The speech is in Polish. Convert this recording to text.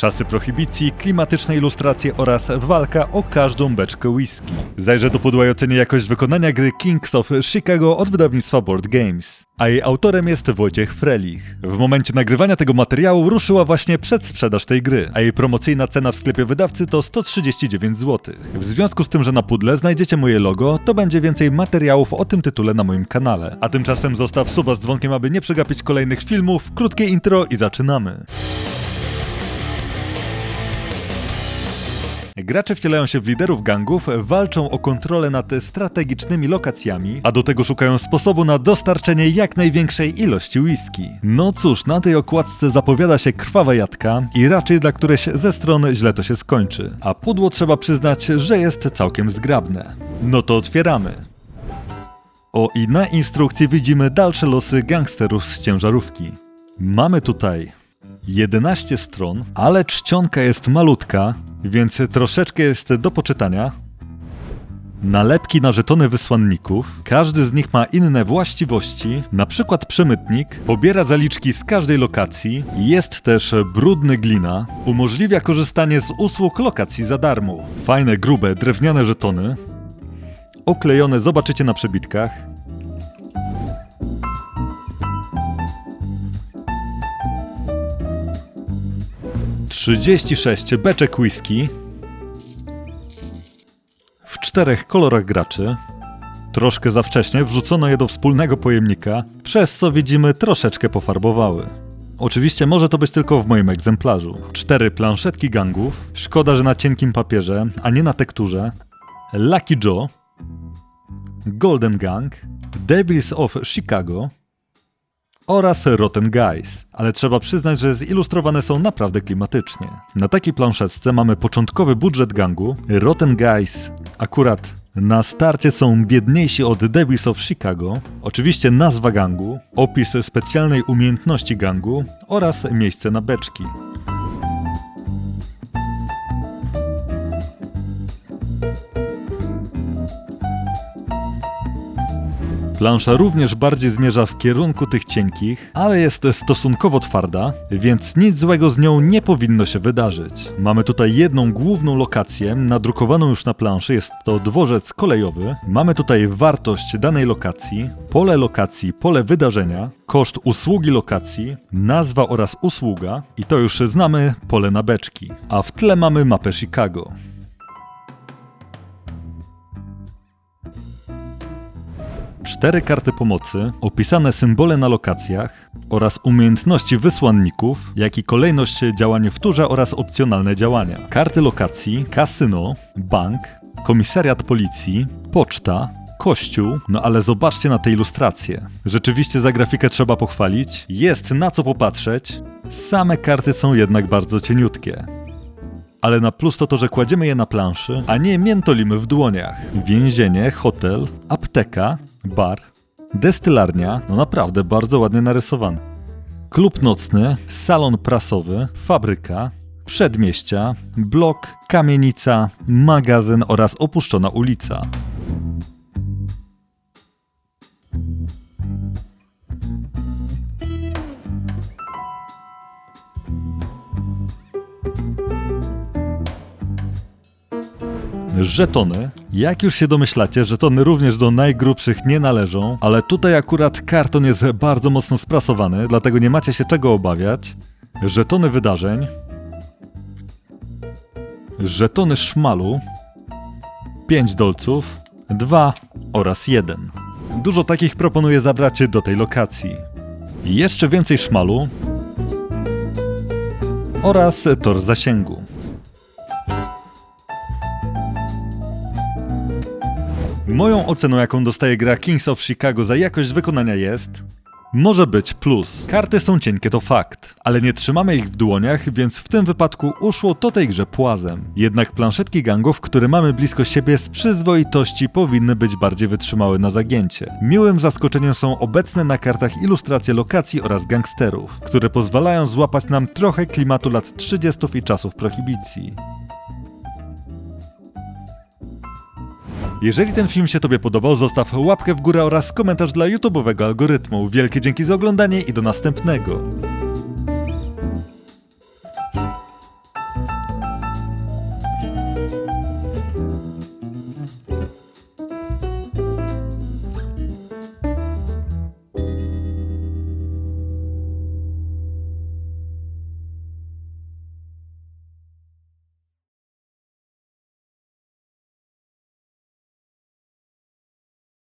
Czasy prohibicji, klimatyczne ilustracje oraz walka o każdą beczkę whisky. Zajrzę do pudła i ocenię jakość wykonania gry Kings of Chicago od wydawnictwa Board Games. A jej autorem jest Wojciech Frelich. W momencie nagrywania tego materiału ruszyła właśnie przedsprzedaż tej gry, a jej promocyjna cena w sklepie wydawcy to 139 zł. W związku z tym, że na pudle znajdziecie moje logo, to będzie więcej materiałów o tym tytule na moim kanale. A tymczasem zostaw suba z dzwonkiem, aby nie przegapić kolejnych filmów, krótkie intro i zaczynamy. Gracze wcielają się w liderów gangów, walczą o kontrolę nad strategicznymi lokacjami, a do tego szukają sposobu na dostarczenie jak największej ilości whisky. No cóż, na tej okładce zapowiada się krwawa jadka i raczej dla którejś ze stron źle to się skończy. A pudło trzeba przyznać, że jest całkiem zgrabne. No to otwieramy. O i na instrukcji widzimy dalsze losy gangsterów z ciężarówki. Mamy tutaj 11 stron, ale czcionka jest malutka, więc troszeczkę jest do poczytania. Nalepki na żetony wysłanników. Każdy z nich ma inne właściwości. Na przykład przemytnik pobiera zaliczki z każdej lokacji. Jest też brudny glina. Umożliwia korzystanie z usług lokacji za darmo. Fajne, grube, drewniane żetony. Oklejone zobaczycie na przebitkach. Trzydzieści sześć beczek whisky w czterech kolorach graczy. Troszkę za wcześnie wrzucono je do wspólnego pojemnika, przez co widzimy troszeczkę pofarbowały. Oczywiście może to być tylko w moim egzemplarzu. Cztery planszetki gangów, szkoda, że na cienkim papierze, a nie na tekturze. Lucky Joe, Golden Gang, Devils of Chicago oraz Rotten Guys, ale trzeba przyznać, że zilustrowane są naprawdę klimatycznie. Na takiej planszetce mamy początkowy budżet gangu, Rotten Guys akurat na starcie są biedniejsi od Devils of Chicago, oczywiście nazwa gangu, opis specjalnej umiejętności gangu oraz miejsce na beczki. Plansza również bardziej zmierza w kierunku tych cienkich, ale jest stosunkowo twarda, więc nic złego z nią nie powinno się wydarzyć. Mamy tutaj jedną główną lokację, nadrukowaną już na planszy, jest to dworzec kolejowy. Mamy tutaj wartość danej lokacji, pole lokacji, pole wydarzenia, koszt usługi lokacji, nazwa oraz usługa i to już znamy pole na beczki. A w tle mamy mapę Chicago. Cztery karty pomocy, opisane symbole na lokacjach oraz umiejętności wysłanników, jak i kolejność działań w turze oraz opcjonalne działania. Karty lokacji, kasyno, bank, komisariat policji, poczta, kościół, no ale zobaczcie na te ilustracje. Rzeczywiście za grafikę trzeba pochwalić, jest na co popatrzeć, same karty są jednak bardzo cieniutkie ale na plus to to, że kładziemy je na planszy, a nie miętolimy w dłoniach. Więzienie, hotel, apteka, bar, destylarnia, no naprawdę bardzo ładnie narysowany. Klub nocny, salon prasowy, fabryka, przedmieścia, blok, kamienica, magazyn oraz opuszczona ulica. Żetony. Jak już się domyślacie, żetony również do najgrubszych nie należą, ale tutaj akurat karton jest bardzo mocno sprasowany, dlatego nie macie się czego obawiać. Żetony wydarzeń. Żetony szmalu. 5 dolców, 2 oraz 1. Dużo takich proponuję zabrać do tej lokacji. Jeszcze więcej szmalu oraz tor zasięgu. Moją oceną, jaką dostaje gra Kings of Chicago za jakość wykonania jest... Może być plus. Karty są cienkie, to fakt, ale nie trzymamy ich w dłoniach, więc w tym wypadku uszło to tej grze płazem. Jednak planszetki gangów, które mamy blisko siebie z przyzwoitości powinny być bardziej wytrzymałe na zagięcie. Miłym zaskoczeniem są obecne na kartach ilustracje lokacji oraz gangsterów, które pozwalają złapać nam trochę klimatu lat 30. i czasów prohibicji. Jeżeli ten film się Tobie podobał, zostaw łapkę w górę oraz komentarz dla YouTube'owego algorytmu. Wielkie dzięki za oglądanie i do następnego.